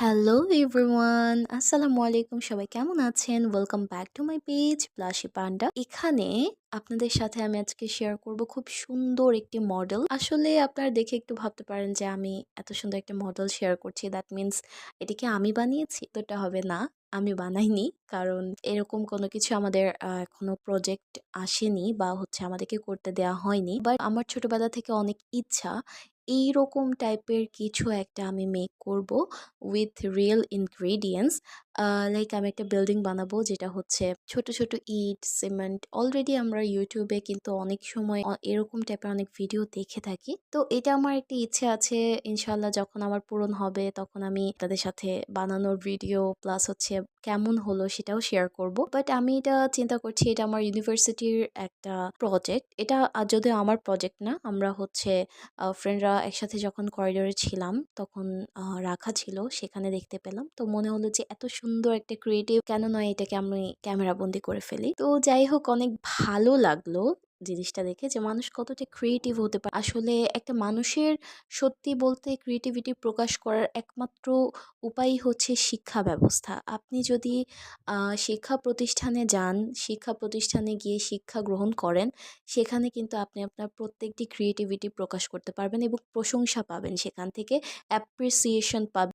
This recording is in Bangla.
হ্যালো এভরিওয়ান আসসালামু আলাইকুম সবাই কেমন আছেন? Welcome back to my page Plassey পান্ডা এখানে আপনাদের সাথে আমি আজকে শেয়ার করব খুব সুন্দর একটি মডেল আসলে আপনারা দেখে একটু ভাবতে পারেন যে আমি এত সুন্দর একটা মডেল শেয়ার করছি। দ্যাট মিন্স এটিকে আমি বানিয়েছি? তোটা হবে না। আমি বানাইনি। কারণ এরকম কোনো কিছু আমাদের এখনও প্রজেক্ট আসেনি বা হচ্ছে আমাদেরকে করতে দেওয়া হয়নি। বাট আমার ছোটবেলা থেকে অনেক ইচ্ছা এইরকম টাইপের কিছু একটা আমি মেক করব উইথ রিয়েল ইনগ্রেডিয়েন্টস লাইক আমি একটা বিল্ডিং বানাবো যেটা হচ্ছে ছোট ছোট ইট সিমেন্ট অলরেডি আমরা ইউটিউবে কিন্তু অনেক সময় এরকম টাইপের অনেক ভিডিও দেখে থাকি। তো এটা আমার একটি ইচ্ছে আছে ইনশাল্লাহ যখন আমার পূরণ হবে তখন আমি তাদের সাথে বানানোর ভিডিও প্লাস হচ্ছে কেমন হলো সেটাও শেয়ার করব। বাট আমি এটা চিন্তা করছি এটা আমার ইউনিভার্সিটির একটা প্রজেক্ট এটা আহ, যদিও আমার প্রজেক্ট না আমরা হচ্ছে ফ্রেন্ডরা একসাথে যখন করিডোরে ছিলাম তখন রাখা ছিল সেখানে দেখতে পেলাম। তো মনে হলো যে এত সুন্দর একটা ক্রিয়েটিভ কেন নয় এটাকে আমি ক্যামেরা বন্দি করে ফেলি। তো যাই হোক অনেক ভালো লাগল জিনিসটা দেখে যে মানুষ কতটা ক্রিয়েটিভ হতে পারে। আসলে একটা মানুষের সত্যি বলতে ক্রিয়েটিভিটি প্রকাশ করার একমাত্র উপায় হচ্ছে শিক্ষা ব্যবস্থা। আপনি যদি শিক্ষা প্রতিষ্ঠানে যান, শিক্ষা প্রতিষ্ঠানে গিয়ে শিক্ষা গ্রহণ করেন, সেখানে কিন্তু আপনি আপনার প্রত্যেকটি ক্রিয়েটিভিটি প্রকাশ করতে পারবেন এবং প্রশংসা পাবেন। সেখান থেকে অ্যাপ্রিসিয়েশন পাবেন।